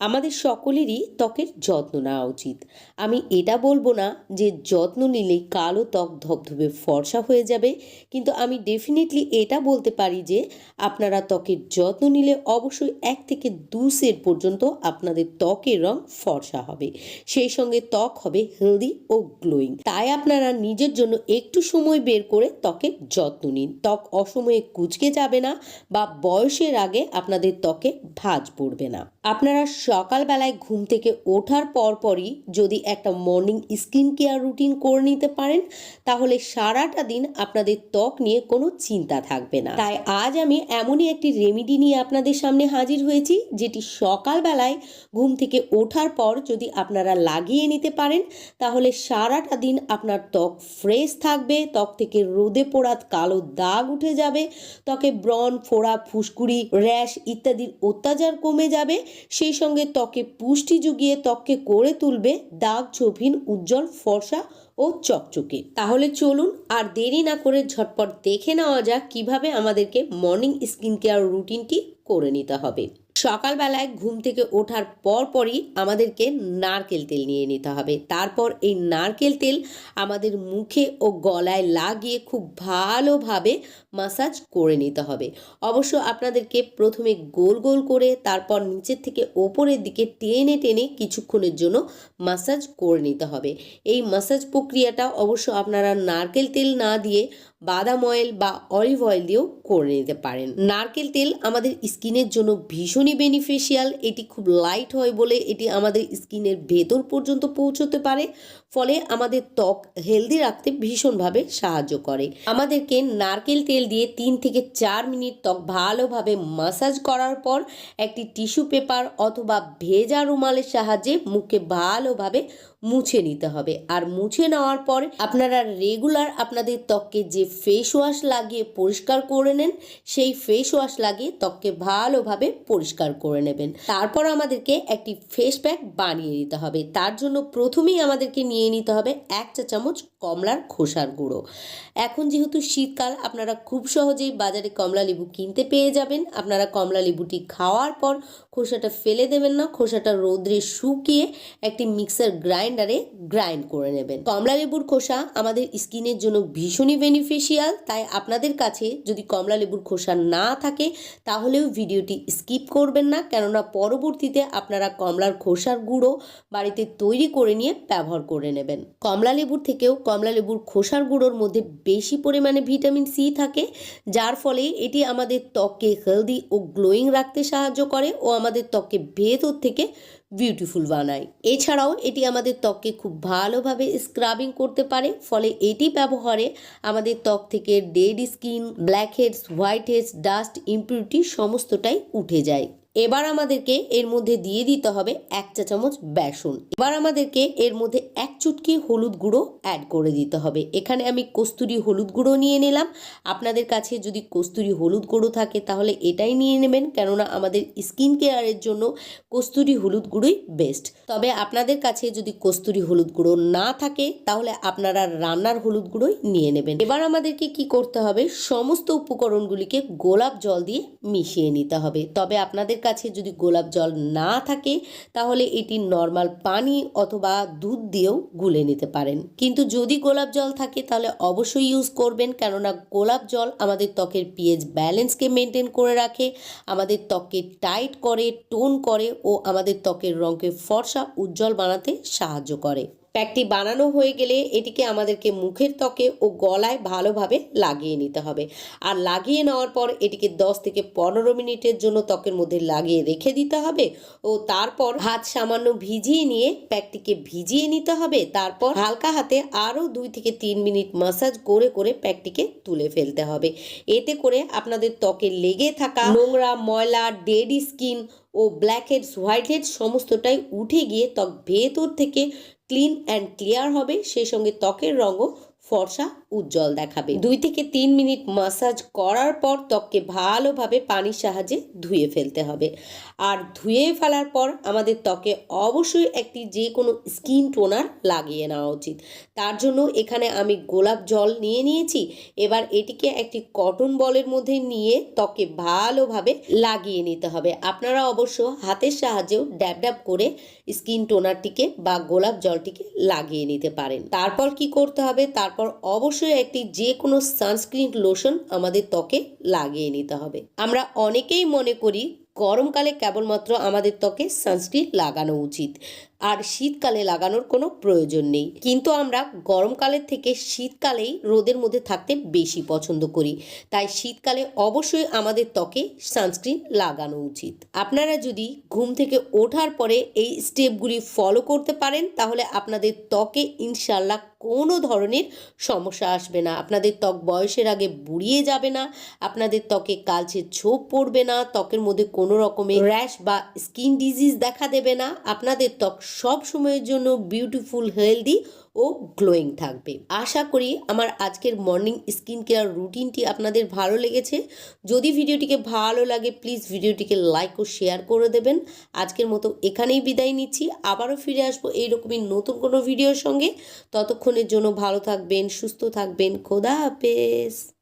আমাদের সকলেরই ত্বকের যত্ন নেওয়া উচিত। আমি এটা বলব না যে যত্ন নিলেই কালো ত্বক ধবধবে, ফর্সা হয়ে যাবে, কিন্তু আমি ডেফিনেটলি এটা বলতে পারি যে আপনারা ত্বকের যত্ন নিলে অবশ্যই এক থেকে দু সেট পর্যন্ত আপনাদের ত্বকের রং ফর্সা হবে। সেই সঙ্গে ত্বক হবে হেলদি ও গ্লোয়িং তাই আপনারা নিজের জন্য একটু সময় বের করে ত্বকের যত্ন নিন। ত্বক অসময়ে কুচকে যাবে না বা বয়সের আগে আপনাদের ত্বকে ভাঁজ পড়বে না। আপনারা সকালবেলায় ঘুম থেকে ওঠার পরপরই যদি একটা মর্নিং স্কিন কেয়ার রুটিন করে নিতে পারেন, তাহলে সারাটা দিন আপনাদের ত্বক নিয়ে কোনো চিন্তা থাকবে না। তাই আজ আমি এমনই একটি রেমিডি নিয়ে আপনাদের সামনে হাজির হয়েছি, যেটি সকালবেলায় ঘুম থেকে ওঠার পর যদি আপনারা লাগিয়ে নিতে পারেন, তাহলে সারাটা দিন আপনার ত্বক ফ্রেশ থাকবে, ত্বক থেকে রোদে পোড়া কালো দাগ উঠে যাবে, ত্বকে ব্রণ, ফোড়া, ফুসকুড়ি, র্যাশ ইত্যাদির অত্যাচার কমে যাবে সেই সঙ্গে ত্বকে পুষ্টি জুগিয়ে ত্বককে করে তুলবে দাগ ছোভিন উজ্জ্বল ফর্সা ও চকচকে। তাহলে চলুন আর দেরি না করে ঝটপট দেখে নেওয়া যাক কীভাবে আমাদেরকে মর্নিং স্কিন কেয়ার রুটিনটি করে নিতে হবে। সকালবেলায় ঘুম থেকে ওঠার পর পরই আমাদেরকে নারকেল তেল নিয়ে নিতে হবে। তারপর এই নারকেল তেল আমাদের মুখে ও গলায় লাগিয়ে খুব ভালোভাবে মাসাজ করে নিতে হবে। অবশ্য আপনাদেরকে প্রথমে গোল গোল করে, তারপর নিচের থেকে ওপরের দিকে টেনে টেনে কিছুক্ষণের জন্য মাসাজ করে নিতে হবে। এই মাসাজ প্রক্রিয়াটা অবশ্য আপনারা নারকেল তেল না দিয়ে বাদাম অয়েল বা অলিভ অয়েল দিয়েও করে নিতে পারেন। নারকেল তেল আমাদের স্কিনের জন্য ভীষণই বেনিফিশিয়াল, এটি খুব লাইট হয় বলে এটি আমাদের স্কিনের ভেতর পর্যন্ত পৌঁছতে পারে, ফলে আমাদের ত্বক হেলদি রাখতে ভীষণভাবে সাহায্য করে। আমাদেরকে নারকেল তেল দিয়ে তিন থেকে চার মিনিট ত্বক ভালোভাবে মাসাজ করার পর একটি টিস্যু পেপার অথবা ভেজা রুমালের সাহায্যে মুখে ভালোভাবে মুছে নিতে হবে। আর মুছে নেওয়ার পর আপনারা রেগুলার আপনাদের ত্বককে যে ফেস ওয়াশ লাগিয়ে পরিষ্কার করে নেন, সেই ফেস ওয়াশ লাগিয়ে ত্বককে ভালোভাবে পরিষ্কার করে নেবেন। তারপর আমাদেরকে একটি ফেস প্যাক বানিয়ে নিতে হবে। তার জন্য প্রথমেই আমাদেরকে নিয়ে নিতে হবে এক চা চামচ কমলার খোসার গুঁড়ো। এখন যেহেতু শীতকাল, আপনারা খুব সহজেই বাজারে কমলা লেবু কিনতে পেয়ে যাবেন। আপনারা কমলা লেবুটি খাওয়ার পর খোসাটা ফেলে দেবেন না, খোসাটা রোদ্রে শুকিয়ে একটি মিক্সার গ্রাইন্ডারে গ্রাইন্ড করে নেবেন। কমলা লেবুর খোসা আমাদের স্কিনের জন্য ভীষণই বেনিফিশিয়াল, তাই আপনাদের কাছে যদি কমলা লেবুর খোসা না থাকে, তাহলেও ভিডিওটি স্কিপ করবেন না, কেননা পরবর্তীতে আপনারা কমলার খোসার গুঁড়ো বাড়িতে তৈরি করে নিয়ে ব্যবহার করে নেবেন। কমলা লেবুর থেকেও কমলা লেবুর খোসার গুঁড়োর মধ্যে বেশি পরিমাণে ভিটামিন সি থাকে। যার ফলে এটি আমাদের ত্বককে হেলদি ও গ্লোয়িং রাখতে সাহায্য করে ও আমাদের ত্বককে ভেতর থেকে বিউটিফুল বানায়। এছাড়াও এটি আমাদের ত্বককে খুব ভালোভাবে স্ক্রাবিং করতে পারে, ফলে এটি ব্যবহারে আমাদের ত্বক থেকে dead skin blackheads whiteheads dust impurity সমস্তটাই উঠে যায়। এবার আমাদেরকে এর মধ্যে দিয়ে দিতে হবে এক চা চামচ বেসন। এবার আমাদেরকে এর মধ্যে এক চুটকি হলুদ গুঁড়ো অ্যাড করে দিতে হবে। এখানে আমি কস্তুরি হলুদ গুঁড়ো নিয়ে নিলাম। আপনাদের কাছে যদি কস্তুরি হলুদ গুঁড়ো থাকে তাহলে এটাই নিয়ে নেবেন, কেননা আমাদের স্কিন কেয়ারের জন্য কস্তুরি হলুদ গুঁড়োই বেস্ট তবে আপনাদের কাছে যদি কস্তুরি হলুদ গুঁড়ো না থাকে, তাহলে আপনারা রান্নার হলুদ গুঁড়োই নিয়ে নেবেন। এবার আমাদেরকে কি করতে হবে? সমস্ত উপকরণগুলিকে গোলাপ জল দিয়ে মিশিয়ে নিতে হবে। তবে আপনাদের কাছে যদি গোলাপ জল না থাকে, তাহলে এটি নর্মাল পানি অথবা দুধ দিয়েও গুলে নিতে পারেন। কিন্তু যদি গোলাপ জল থাকে, তাহলে অবশ্যই ইউজ করবেন। কেননা গোলাপ জল আমাদের ত্বকের পিএইচ ব্যালেন্সকে মেনটেন করে রাখে, আমাদের ত্বককে টাইট করে টোন করে ও আমাদের ত্বকের রঙকে ফর্সা, উজ্জ্বল বানাতে সাহায্য করে। প্যাকটি বানানো হয়ে গেলে এটিকে আমাদেরকে মুখের ত্বকে ও গলায় ভালোভাবে লাগিয়ে নিতে হবে। আর লাগিয়ে নেওয়ার পর এটিকে 10 থেকে পনেরো মিনিটের জন্য ত্বকের মধ্যে লাগিয়ে রেখে দিতে হবে ও তারপর হাত সামান্য ভিজিয়ে নিয়ে প্যাকটিকে ভিজিয়ে নিতে হবে। তারপর হালকা হাতে আরও দুই থেকে তিন মিনিট মাসাজ করে করে প্যাকটিকে তুলে ফেলতে হবে। এতে করে আপনাদের ত্বকে লেগে থাকা নোংরা, ময়লা, ডেড স্কিন ও ব্ল্যাক হেডস হোয়াইট হেডস সমস্তটাই উঠে গিয়ে ত্বক ভেতর থেকে ক্লিন অ্যান্ড ক্লিয়ার হবে। সেই সঙ্গে ত্বকের রঙও ফর্সা উজ্জ্বল দেখাবে। দুই থেকে তিন মিনিট মাসাজ করার পর ত্বককে ভালোভাবে পানির সাহায্যে ধুয়ে ফেলতে হবে। আর ধুয়ে ফেলার পর আমাদের ত্বকে অবশ্যই একটি যে কোনো স্কিন টোনার লাগিয়ে নেওয়া উচিত। তার জন্য এখানে আমি গোলাপ জল নিয়ে নিয়েছি। এবার এটিকে একটি কটন বলের মধ্যে নিয়ে ত্বকে ভালোভাবে লাগিয়ে নিতে হবে। আপনারা অবশ্য হাতের সাহায্যেও ড্যাব ড্যাব করে স্কিন টোনারটিকে বা গোলাপ জলটিকে লাগিয়ে নিতে পারেন। তারপর কি করতে হবে? তারপর অবশ্যই একটি যে কোনো সানস্ক্রিন লোশন আমাদের ত্বকে লাগিয়ে নিতে হবে। আমরা অনেকেই মনে করি গরমকালে কেবলমাত্র আমাদের ত্বকে সানস্ক্রিন লাগানো উচিত। আর শীতকালে লাগানোর কোনো প্রয়োজন নেই। কিন্তু আমরা গরমকালের থেকে শীতকালেই রোদের মধ্যে থাকতে বেশি পছন্দ করি। তাই শীতকালে অবশ্যই আমাদের ত্বকে সানস্ক্রিন লাগানো উচিত। আপনারা যদি ঘুম থেকে ওঠার পরে এই স্টেপগুলি ফলো করতে পারেন, তাহলে আপনাদের ত্বকে ইনশাল্লাহ কোনো ধরনের সমস্যা আসবে না। আপনাদের ত্বক বয়সের আগে বুড়িয়ে যাবে না, আপনাদের ত্বকে কালচে ছোপ পড়বে না, ত্বকের মধ্যে কোনো রকমের র্যাশ বা স্কিন ডিজিজ দেখা দেবে না, আপনাদের ত্বক সব সময়ের জন্য বিউটিফুল হেলদি ও গ্লোয়িং থাকবে। আশা করি আমার আজকের মর্নিং স্কিন কেয়ার রুটিনটি আপনাদের ভালো লেগেছে। যদি ভিডিওটিকে ভালো লাগে প্লিজ ভিডিওটিকে লাইক ও শেয়ার করে দেবেন। আজকের মতো এখানেই বিদায় নিচ্ছি। আবারও ফিরে আসব এইরকমই নতুন কোনো ভিডিওর সঙ্গে। ততক্ষণের জন্য ভালো থাকবেন, সুস্থ থাকবেন। খোদা হাফেজ।